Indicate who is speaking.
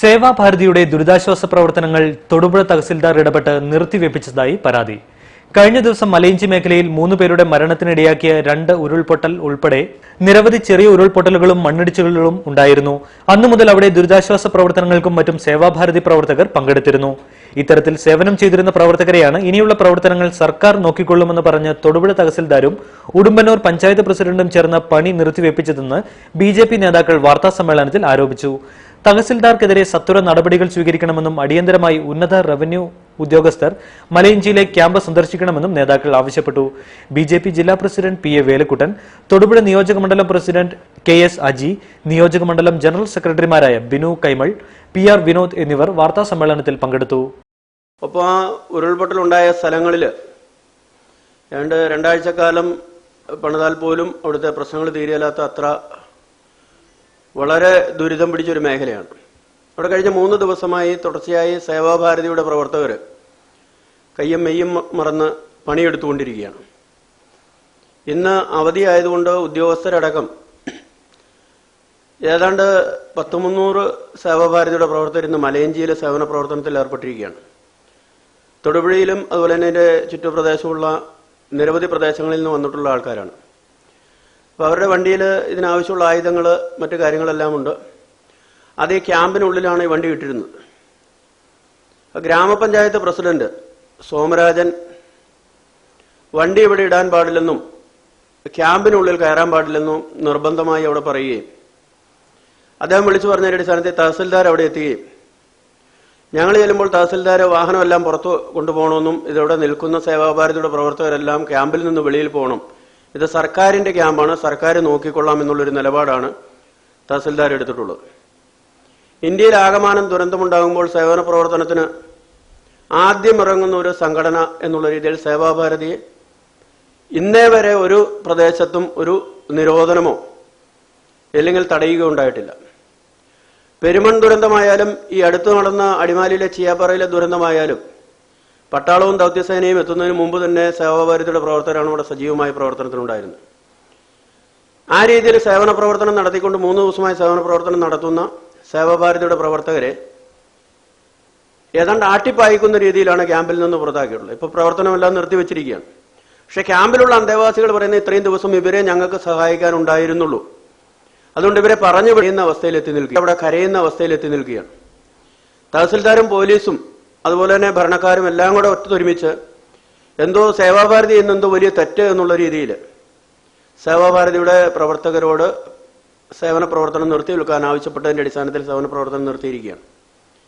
Speaker 1: സേവാഭാരതിയുടെ ദുരിതാശ്വാസ പ്രവർത്തനങ്ങൾ തൊടുപുഴ തഹസിൽദാർ ഇടപെട്ട് നിർത്തിവെപ്പിച്ചതായി പരാതി. കഴിഞ്ഞ ദിവസം മലയിഞ്ചി മേഖലയിൽ മൂന്ന് പേരുടെ മരണത്തിനിടയാക്കിയ രണ്ട് ഉരുൾപൊട്ടൽ ഉൾപ്പെടെ നിരവധി ചെറിയ ഉരുൾപൊട്ടലുകളും മണ്ണിടിച്ചിലുകളും ഉണ്ടായിരുന്നു. അന്നു മുതൽ അവിടെ ദുരിതാശ്വാസ പ്രവർത്തനങ്ങൾക്കും മറ്റും സേവാഭാരതി പ്രവർത്തകർ പങ്കെടുത്തിരുന്നു. ഇത്തരത്തിൽ സേവനം ചെയ്തിരുന്ന പ്രവർത്തകരെയാണ് ഇനിയുള്ള പ്രവർത്തനങ്ങൾ സർക്കാർ നോക്കിക്കൊള്ളുമെന്ന് പറഞ്ഞ് തൊടുപുഴ തഹസിൽദാരും ഉടുമ്പന്നൂർ പഞ്ചായത്ത് പ്രസിഡന്റും ചേർന്ന് പണി നിർത്തിവെപ്പിച്ചതെന്ന് ബി ജെ പി നേതാക്കൾ വാർത്താസമ്മേളനത്തിൽ ആരോപിച്ചു. തഹസിൽദാർക്കെതിരെ സത്വര നടപടികൾ സ്വീകരിക്കണമെന്നും അടിയന്തരമായി ഉന്നത റവന്യൂ ഉദ്യോഗസ്ഥർ മലയിഞ്ചിയിലെ ക്യാമ്പ് സന്ദർശിക്കണമെന്നും നേതാക്കൾ ആവശ്യപ്പെട്ടു. ബി ജെ പി ജില്ലാ president P A Velakkuttan Thodupuzha നിയോജകമണ്ഡലം പ്രസിഡന്റ് കെ എസ് അജി നിയോജകമണ്ഡലം ജനറൽ സെക്രട്ടറിമാരായ ബിനു കൈമൾ പി ആർ വിനോദ് എന്നിവർ വാർത്താ സമ്മേളനത്തിൽ
Speaker 2: പങ്കെടുത്തു. ഒപ്പം ഉരുൾപൊട്ടലുണ്ടായ സ്ഥലങ്ങളിൽ രണ്ട് രണ്ടാഴ്ചക്കാലം പണിതാൽ പോലും അവിടുത്തെ പ്രശ്നങ്ങൾ തീരെയല്ലാത്ത അത്ര വളരെ ദുരിതം പിടിച്ചൊരു മേഖലയാണ്. അവിടെ കഴിഞ്ഞ മൂന്ന് ദിവസമായി തുടർച്ചയായി സേവാഭാരതിയുടെ പ്രവർത്തകർ കയ്യും മെയ്യും മറന്ന് പണിയെടുത്തുകൊണ്ടിരിക്കുകയാണ്. ഇന്ന് അവധിയായതുകൊണ്ട് ഉദ്യോഗസ്ഥരടക്കം ഏതാണ്ട് പത്ത് മുന്നൂറ് സേവാഭാരതിയുടെ പ്രവർത്തകർ ഇന്ന് മലയഞ്ചിയിൽ സേവന പ്രവർത്തനത്തിൽ ഏർപ്പെട്ടിരിക്കുകയാണ്. തൊടുപുഴയിലും അതുപോലെ തന്നെ എന്റെ ചുറ്റുപ്രദേശമുള്ള നിരവധി പ്രദേശങ്ങളിൽ നിന്ന് വന്നിട്ടുള്ള ആൾക്കാരാണ്. അപ്പോൾ അവരുടെ വണ്ടിയിൽ ഇതിനാവശ്യമുള്ള ആയുധങ്ങൾ മറ്റു കാര്യങ്ങളെല്ലാം ഉണ്ട്. അത് ക്യാമ്പിനുള്ളിലാണ് ഈ വണ്ടി ഇട്ടിരുന്നത് ഗ്രാമപഞ്ചായത്ത് പ്രസിഡന്റ് സോമരാജൻ വണ്ടി ഇവിടെ ഇടാൻ പാടില്ലെന്നും ക്യാമ്പിനുള്ളിൽ കയറാൻ പാടില്ലെന്നും നിർബന്ധമായി അവിടെ പറയുകയും അദ്ദേഹം വിളിച്ചു പറഞ്ഞതിന്റെ അടിസ്ഥാനത്തിൽ തഹസിൽദാർ അവിടെ എത്തുകയും ഞങ്ങൾ ചെല്ലുമ്പോൾ തഹസിൽദാര് വാഹനമെല്ലാം പുറത്തു കൊണ്ടുപോകണമെന്നും ഇതിവിടെ നിൽക്കുന്ന സേവാഭാരതിയുടെ പ്രവർത്തകരെല്ലാം ക്യാമ്പിൽ നിന്ന് വെളിയിൽ പോകണം. ഇത് സർക്കാരിന്റെ ക്യാമ്പാണ് സർക്കാർ നോക്കിക്കൊള്ളാം എന്നുള്ളൊരു നിലപാടാണ് തഹസിൽദാർ എടുത്തിട്ടുള്ളത്. ഇന്ത്യയിൽ ആകമാനം ദുരന്തമുണ്ടാകുമ്പോൾ സേവന പ്രവർത്തനത്തിന് ആദ്യം ഇറങ്ങുന്ന ഒരു സംഘടന എന്നുള്ള രീതിയിൽ സേവാഭാരതി ഇന്നേ വരെ ഒരു പ്രദേശത്തും ഒരു നിരോധനമോ അല്ലെങ്കിൽ തടയുകയോ ഉണ്ടായിട്ടില്ല. പെരുമൺ ദുരന്തമായാലും ഈ അടുത്ത് നടന്ന അടിമാലിയിലെ ചിയാപ്പാറയിലെ ദുരന്തമായാലും പട്ടാളവും ദൗത്യസേനയും എത്തുന്നതിന് മുമ്പ് തന്നെ സേവാഭാരതിയുടെ പ്രവർത്തകരാണ് ഇവിടെ സജീവമായ പ്രവർത്തനത്തിനുണ്ടായിരുന്നത്. ആ രീതിയിൽ സേവന പ്രവർത്തനം നടത്തിക്കൊണ്ട് മൂന്ന് ദിവസമായി സേവന പ്രവർത്തനം നടത്തുന്ന സേവാഭാരതിയുടെ പ്രവർത്തകരെ ഏതാണ്ട് ആട്ടിപ്പായിക്കുന്ന രീതിയിലാണ് ക്യാമ്പിൽ നിന്ന് പുറത്താക്കിയിട്ടുള്ളത്. ഇപ്പൊ പ്രവർത്തനമെല്ലാം നിർത്തിവെച്ചിരിക്കുകയാണ് പക്ഷെ ക്യാമ്പിലുള്ള അന്തേവാസികൾ പറയുന്ന ഇത്രയും ദിവസം ഇവരെ ഞങ്ങൾക്ക് സഹായിക്കാനുണ്ടായിരുന്നുള്ളൂ. അതുകൊണ്ട് ഇവരെ പറഞ്ഞു വിടുന്ന അവസ്ഥയിലെത്തി നിൽക്കുക അവിടെ കരയുന്ന അവസ്ഥയിലെത്തി നിൽക്കുകയാണ്. തഹസിൽദാരും പോലീസും അതുപോലെ തന്നെ ഭരണക്കാരും എല്ലാം കൂടെ ഒത്തൊരുമിച്ച് എന്തോ സേവാഭാരതി എന്നെന്തോ വലിയ തെറ്റ് എന്നുള്ള രീതിയിൽ സേവാഭാരതിയുടെ പ്രവർത്തകരോട് സേവന പ്രവർത്തനം നിർത്തി വിൽക്കാൻ ആവശ്യപ്പെട്ടതിന്റെ അടിസ്ഥാനത്തിൽ സേവന പ്രവർത്തനം നിർത്തിയിരിക്കുകയാണ്.